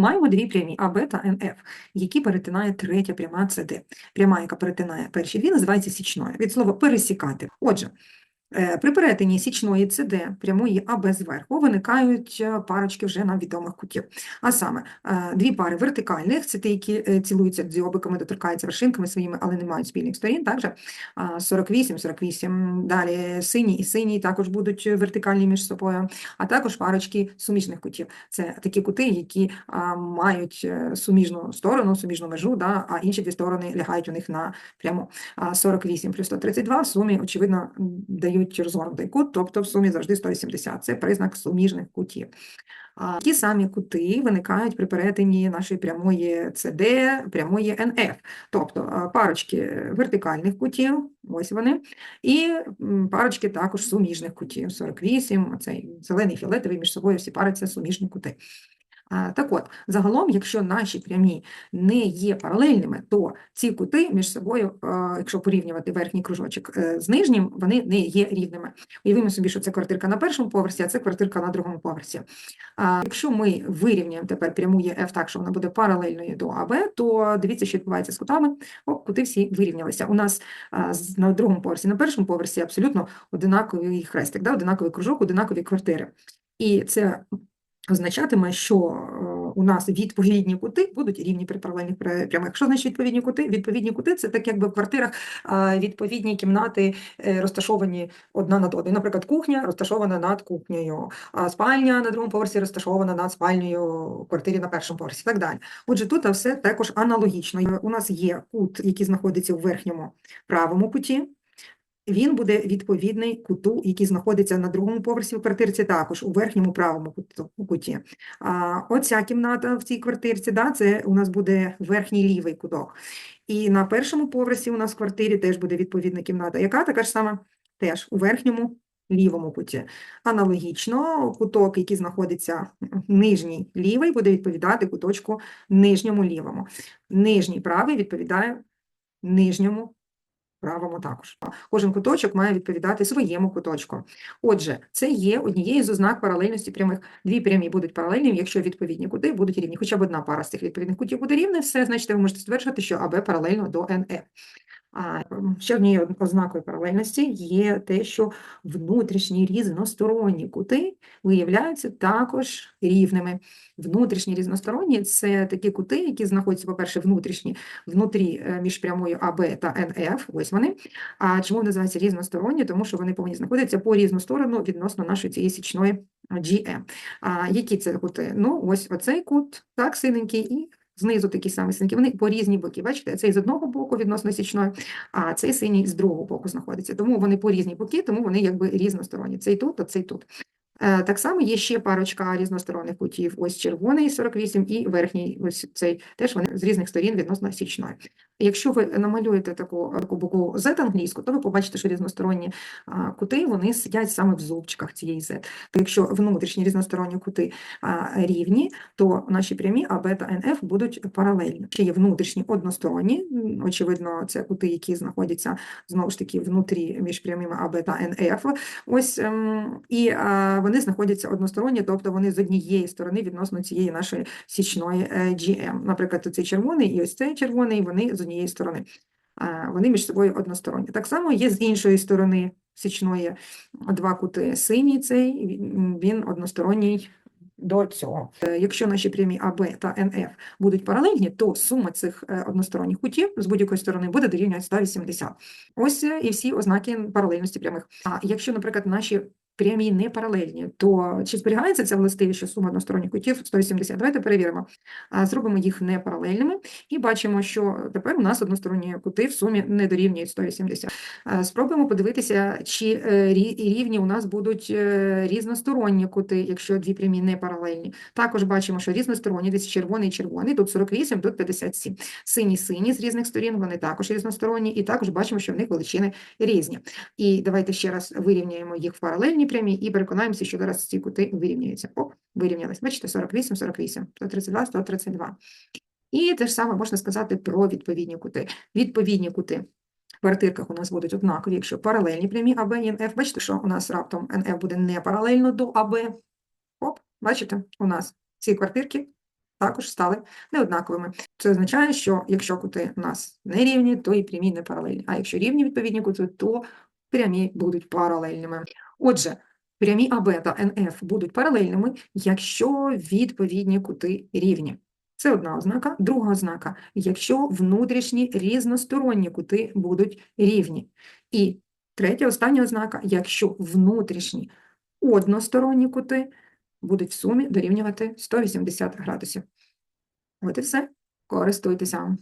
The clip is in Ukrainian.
Маємо дві прямі АБ та МФ, які перетинає третя пряма CD. Пряма, яка перетинає перші дві, називається січною. Від слова пересікати. Отже, при перетині січної СД прямої АБ зверху виникають е, парочки вже нам відомих кутів. А саме е, дві пари вертикальних, це ті, які е, цілуються дзьобиками, доторкаються вершинками своїми, але не мають спільних сторін. Також 48, 48. Далі синій і синій також будуть вертикальні між собою, а також парочки суміжних кутів. Це такі кути, які мають е, суміжну сторону, суміжну межу, да, а інші дві сторони лягають у них на пряму. А 48 плюс 132 в сумі, очевидно, м, дають розгорнутий кут, тобто в сумі завжди 180. Це признак суміжних кутів. А, Ті самі кути виникають при перетині нашої прямої CD, прямої NF, тобто парочки вертикальних кутів, ось вони, і парочки також суміжних кутів, 48, оцей зелений, фіолетовий, між собою всі пари – це суміжні кути. А, Так от, загалом, якщо наші прямі не є паралельними, то ці кути між собою, якщо порівнювати верхній кружочок е, з нижнім, вони не є рівними. Уявімо собі, що це квартирка на першому поверсі, а це квартирка на другому поверсі. Якщо ми вирівняємо тепер пряму ЄФ так, що вона буде паралельною до АБ, то дивіться, що відбувається з кутами. О, кути всі вирівнялися. У нас на другому поверсі, на першому поверсі абсолютно одинаковий хрестик, да? одинаковий кружок, одинакові квартири. І це означатиме, що е, у нас відповідні кути будуть рівні при паралельних прямих. Що значить відповідні кути? Відповідні кути – це так якби в квартирах відповідні кімнати е, розташовані одна над одною. Наприклад, кухня розташована над кухнею, а спальня на другому поверсі розташована над спальнею квартирі на першому поверсі так далі. Отже, тут все також аналогічно. Е, У нас є кут, який знаходиться у верхньому правому куті, він буде відповідний куту, який знаходиться на другому поверсі в квартирці, також у верхньому правому куті. А, оця кімната в цій квартирці, да, це у нас буде верхній лівий куток. І на першому поверсі у нас в квартирі теж буде відповідна кімната, яка така ж сама теж у верхньому лівому куті. Аналогічно, куток, який знаходиться нижній лівий, буде відповідати куточку нижньому лівому. Нижній правий відповідає нижньому правому також. Кожен куточок має відповідати своєму куточку. Отже, це є однією з ознак паралельності прямих. Дві прямі будуть паралельними, якщо відповідні кути будуть рівні. Хоча б одна пара з цих відповідних кутів буде рівна, все, значить, ви можете стверджувати, що АБ паралельно до НФ. Ще однією ознакою паралельності є те, що внутрішні різносторонні кути виявляються також рівними. Внутрішні різносторонні – це такі кути, які знаходяться, по-перше, внутрішні, внутрі е, між прямою АБ та НФ, ось вони. А чому вони називаються різносторонні? Тому що вони повинні знаходитися по різну сторону відносно нашої цієї січної GM. А які це кути? Ну, ось оцей кут, так, синенький, і знизу такі самі синки. Вони по різні боки. Бачите, цей з одного боку відносно січної, а цей синій з другого боку знаходиться. Тому вони по різні боки, тому вони якби різносторонні. Цей тут, а цей тут. Е, Так само є ще парочка різносторонних кутів. Ось червоний 48 і верхній, ось цей теж вони з різних сторін відносно січної. Якщо ви намалюєте таку, таку букву Z англійську, то ви побачите, що різносторонні а, кути вони сидять саме в зубчиках цієї Z. Якщо внутрішні різносторонні кути а, рівні, то наші прямі АБ та НФ будуть паралельні. Ще є внутрішні односторонні, очевидно, це кути, які знаходяться знову ж таки внутрі між прямими АБ та НФ. Ось ем, і а, вони знаходяться односторонні, тобто вони з однієї сторони відносно цієї нашої січної е, GM. Наприклад, цей червоний і ось цей червоний, вони з однієї сторони. Вони між собою односторонні. Так само є з іншої сторони січної два кути. Синій цей, він- односторонній до цього. Е, Якщо наші прямі АБ та НФ будуть паралельні, то сума цих е, односторонніх кутів з будь-якої сторони буде дорівнювати 180. Ось і всі ознаки паралельності прямих. А якщо, наприклад, наші прямі не паралельні, то чи зберігається ця властивість, що сума односторонніх кутів 180? Давайте перевіримо. Зробимо їх непаралельними і бачимо, що тепер у нас односторонні кути в сумі не дорівнюють 180. Е, Спробуємо подивитися, чи е, рівні у нас будуть е, різносторонні кути, якщо дві прямі не паралельні. Також бачимо, що різносторонні, десь червоний і червоний, тут 48, тут 57. Сині сині з різних сторін, вони також різносторонні, і також бачимо, що в них величини різні. І давайте ще раз вирівняємо їх в паралельні прямі і переконаємося, що зараз ці кути вирівняються. Оп, вирівнялись. Бачите, 48, 48, 132, 132. І те ж саме можна сказати про відповідні кути. Відповідні кути в квартирках у нас будуть однакові, якщо паралельні прямі АБ і НФ. Бачите, що у нас раптом НФ буде не паралельно до АБ. Оп, бачите, у нас ці квартирки також стали неоднаковими. Це означає, що якщо кути у нас не рівні, то і прямі не паралельні. А якщо рівні відповідні кути, то прямі будуть паралельними. Отже, прямі АБ та НФ будуть паралельними, якщо відповідні кути рівні. Це одна ознака. Друга ознака, якщо внутрішні різносторонні кути будуть рівні. І третя, остання ознака, якщо внутрішні односторонні кути будуть в сумі дорівнювати 180 градусів. От і все. Користуйтеся.